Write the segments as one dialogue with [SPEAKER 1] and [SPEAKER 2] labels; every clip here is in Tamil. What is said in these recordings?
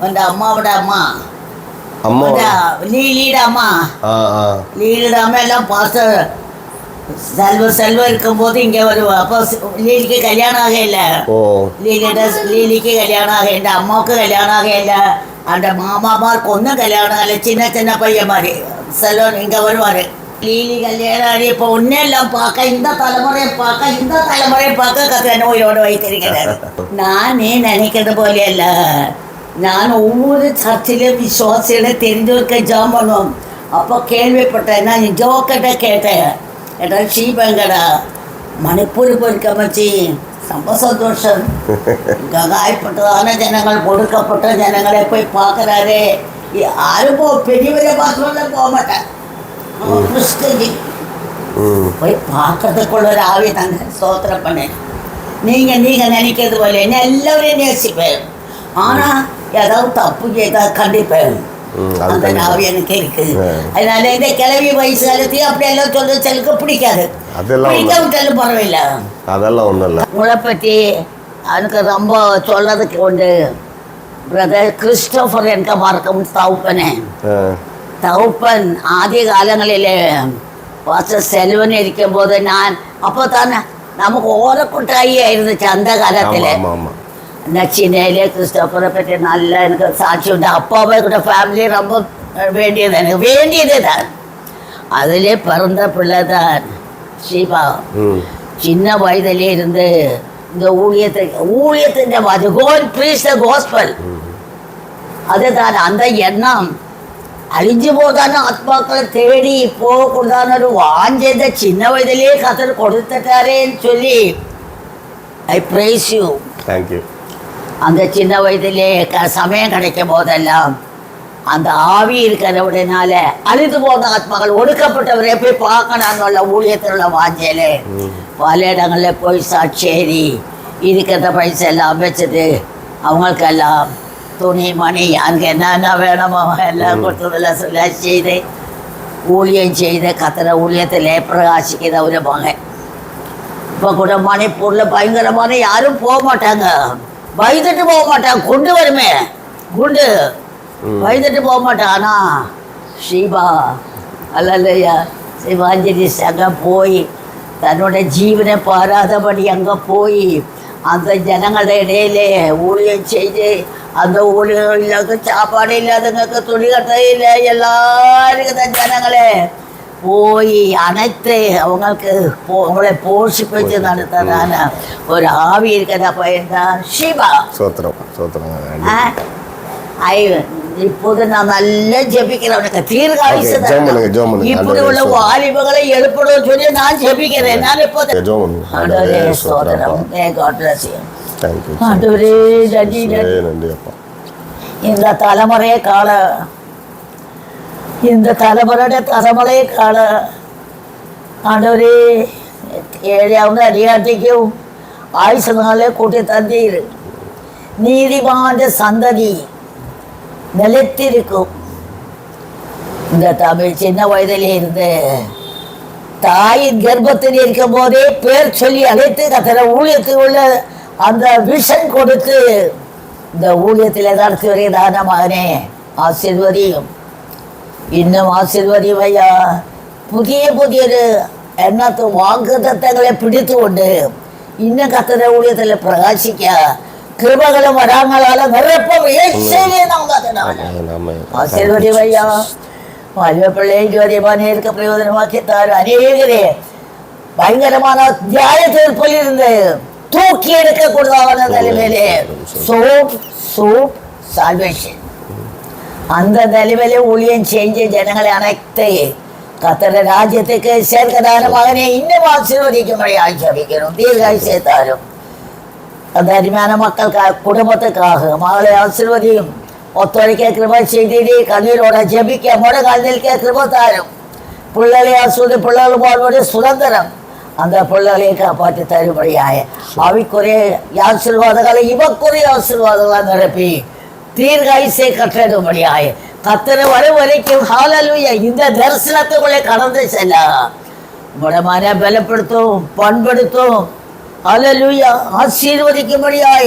[SPEAKER 1] உன் அம்மாவோட அம்மா.
[SPEAKER 2] அம்மா. நீ
[SPEAKER 1] லீடாமா லீடாம எல்லாம் பாஸ்டர் செல்வ செல்வம் இருக்கும்போது இங்கே ஒரு அப்போ லீலிக்கு கல்யாணம் ஆகையில லீலிட லீலிக்கு கல்யாணம் ஆகையில அம்மாவுக்கு கல்யாணம் ஆகையில அந்த மாமாமாருக்கு ஒன்றும் கல்யாணம் ஆகலை. சின்ன சின்ன பையன் மாதிரி. செல்வம் இங்கே வருவார். ലീലി കല്യാണി ഇപ്പൊ ഉന്നെല്ലാം പാക്ക ഇന്ന തലമുറയെ പാക്ക ഇന്ന തലമുറയെ പാക്ക കത്ത് തന്നെ ഒരോട് വൈത്തിരിക്കുന്നത് നീ നനയ്ക്കുന്നത് പോലെയല്ല. ഞാൻ ഒരു ചർച്ചിലെ വിശ്വാസികളെ തെരഞ്ഞെടുക്ക ജോ പണു അപ്പൊ കേൾവിപ്പെട്ട ഞാൻ ജോക്കട്ടെ കേട്ടെ. എടാ ഷീ പെങ്കട മണിപ്പൂർ പൊരുക്കമ്മച്ചി സമ്പസന്തോഷം ഗായപ്പെട്ടതാണ് ജനങ്ങൾ പൊടുക്കപ്പെട്ട ജനങ്ങളെ പോയി പാക്കരാതെ ആരും പോ പെരിയവരെ മാത്രമല്ല പോകട്ടെ
[SPEAKER 2] ഉം.
[SPEAKER 1] போய் பார்க்கறதுக்குள்ள ஒரு ஆவி தாங்க சோத்திரம் பண்ணேன் நீங்க நீங்க நினைக்கிறது போல என்ன எல்லாரையும் நேசிப்பேன் ஆனா ஏதாவது தப்பு செய்தா கண்டிப்பேன் அந்த. ஆவி எனக்கு இருக்கு. அதனால இந்த கிளவி வயசு காலத்தையும் அப்படி எல்லாம் சொல்ல செலுக்க பிடிக்காது. பிடிக்காவிட்டாலும் பரவாயில்ல
[SPEAKER 2] அதெல்லாம் ஒன்றும் இல்லை
[SPEAKER 1] உங்களை பற்றி எனக்கு ரொம்ப சொல்றதுக்கு உண்டு பிரதர் கிறிஸ்டோஃபர் எனக்கு மறக்கும் தவுப்பனே
[SPEAKER 2] ആ
[SPEAKER 1] தவுப்பன் ஆதி காலங்களிலே வாச செல்வன் இருக்கும்போது நான் அப்போ தானே நமக்கு ஓரக்குட்டாயி இருந்துச்சு அந்த காலத்தில்
[SPEAKER 2] ஆமாம் ஆமாம்
[SPEAKER 1] நச்சினையிலே கிறிஸ்டோஃபரை பற்றி நல்ல எனக்கு சாட்சி உண்டு அப்பாவை கூட ஃபேமிலி ரொம்ப வேண்டியது எனக்கு வேண்டியது தான் அதிலே பிறந்த பிள்ளை தான் ஸ்ரீபா சின்ன வயதிலே இருந்து இந்த ஊழியத்தை ஊழியத்தின் வாதி கோல் ப்ரீஸ் த கோஸ்பல் அதுதான் அந்த எண்ணம் அழிஞ்சு போதான ஆத்மாக்களை தேடி போகக்கூடாத ஒரு வாஞ்சதை சின்ன வயதிலே கத்தர் கொடுத்துட்டாரேன்னு சொல்லி ஐ பிரைஸ் யூ அந்த சின்ன வயதிலே சமயம் கிடைக்கும் போதெல்லாம் அந்த ஆவி இருக்கிறவடனால அழிந்து போன ஆத்மாக்கள் ஒடுக்கப்பட்டவரை போய் பார்க்கணும்னு ஊழியத்தில் உள்ள வாஞ்சையிலே பல இடங்களில் போய் சாட்சேரி இருக்கிற பைசா எல்லாம் வச்சது அவங்களுக்கெல்லாம் துணி மணி அங்கே என்னென்ன வேணுமோ எல்லாம் கொடுத்ததில் சொல்ல செய்து ஊழியம் செய்து கத்திர ஊழியத்திலே பிரகாசிக்கிற ஒரு மகன். இப்போ கூட மணிப்பூரில் பயங்கரமான யாரும் போக மாட்டாங்க. பயந்துட்டு போக மாட்டாங்க. குண்டு வருமே. குண்டு. பயந்துட்டு போக மாட்டான் ஆனா ஷீபா அல்லையா சிவாஞ்சலி அங்கே போய் தன்னோட ஜீவனை பாராதபடி அங்கே போய் அந்த ജനങ്ങളുടെ ഇടയിൽ ഊഴിയം ചെയ്ത് அந்த ஊழியம் இல்லாத சாப்பாடு இல்லாதவங்களுக்கு துணி கட்டையில் எல்லாருக்கும் ஜனங்களே போய் அனைத்து அவங்களுக்கு அவங்களை போஷிப்பிச்சு நடத்ததான ஒரு ஆவி இருக்கிற பையன் தான்
[SPEAKER 2] சிவா சோத்திரம்
[SPEAKER 1] சோத்திரம் ஐ തലമുറയെക്കാൾ ഇന്ന തലമുറയുടെ തലമുറയെക്കാൾ ആണ്ടൊരു ഏഴാവുന്ന അടിയാട്ടിക്കും ആയുസ് നാളെ കൂട്ടി തന്നെ നീതിമാന്റെ സന്തതി. நிலைத்திருக்கும். இந்த தமிழ் சின்ன வயதிலே இருந்து தாயின் கர்ப்பத்தில் இருக்கும் போதே பேர் சொல்லி அழைத்து கத்தனை ஊழியத்தில் உள்ள அந்த விஷன் கொடுத்து இந்த ஊழியத்தில் நடத்தி வருகிறான மகனே ஆசிர்வதியும். இன்னும் ஆசிர்வதியும் ஐயா. புதிய புதிய எண்ணத்தை வாக்கு தத்தங்களை பிடித்து கொண்டு இன்னும் கத்தனை ஊழியத்தில் பிரகாசிக்க கிருபகளும் வராங்களால நிரப்பும் இயேசுவே நாமத்தினால ஆசீர்வதிவையா வாழ்வப்பிள்ளை ஜோதிபானே இருக்க பிரயோஜனமாக்கித்தார். அநேகரே பயங்கரமான தியாய தீர்ப்பில் இருந்து தூக்கி எடுக்கக்கூடாதான நிலைமையிலே. சோப் சோப் சால்வேஷன் அந்த நிலைமையிலே ஊழியம் செஞ்சு ஜனங்களை அனைத்து கத்தட ராஜ்யத்துக்கு சேர்க்கதான மகனை இன்னும் ஆசீர்வதிக்கும்படியாக ஜபிக்கணும் தீர்காய் சேர்த்தாரும். அந்த அருமையான மக்களுக்காக குடும்பத்துக்காக மகளை ஆசிர்வதியும். ஒத்துழைக்க கிருப செய்தீரே கண்ணீரோட ஜெபிக்க முறை கண்ணிற்க கிருபத்தாரும் பிள்ளைகளை ஆசிர்வதி பிள்ளைகள் வாழ்வுடைய சுதந்திரம். அந்த பிள்ளைகளை காப்பாற்றி தரும்படியாய அவைக்குரிய ஆசீர்வாதங்களை இவக்குரிய ஆசீர்வாதங்களை நிரப்பி தீர்காயுசை கற்றிடும்படியாய கத்திர வரும் வரைக்கும் ஹாலலுயா இந்த தரிசனத்துக்குள்ளே கடந்து செல்ல. உங்களமான பலப்படுத்தும் பண்படுத்தும் അലലുയ ആശീർവദിക്കുമ്പടിയായ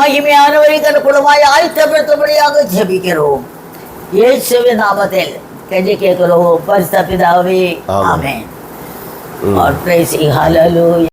[SPEAKER 1] മഹിമയാനവരിക്ക് അനുകൂലമായ ആയുധപ്പെടുത്തുമ്പടിയാകെ ജപിക്കണോ യേശുവി നാമത്തിൽ കെഞ്ചിക്കേക്കണോ
[SPEAKER 2] പരിസ്ഥപിതാവേ
[SPEAKER 1] ആമേൻ Or praising hallelujah.